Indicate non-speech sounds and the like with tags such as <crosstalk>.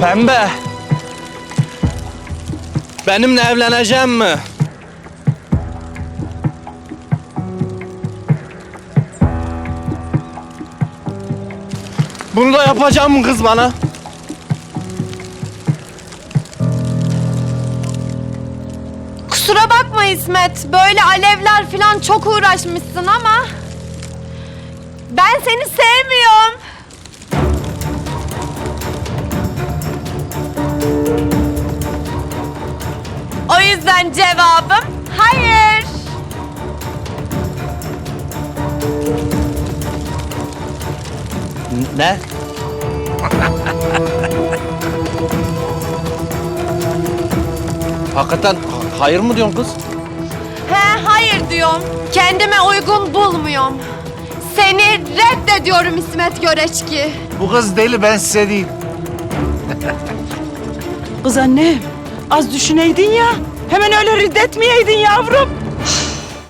Pembe. Benimle evleneceğim mi? Bunu da yapacağım mı kız bana? Kusura bakma İsmet. Böyle alevler falan çok uğraşmışsın ama... Ben seni sevmiyorum. Yüzden cevabım hayır. Ne? <laughs> Hakikaten ha- hayır mı diyorsun kız? He hayır diyorum. Kendime uygun bulmuyorum. Seni reddediyorum İsmet Göreçki. Bu kız deli ben size değil. Kız annem az düşüneydin ya. Hemen öyle reddetmeyeydin yavrum.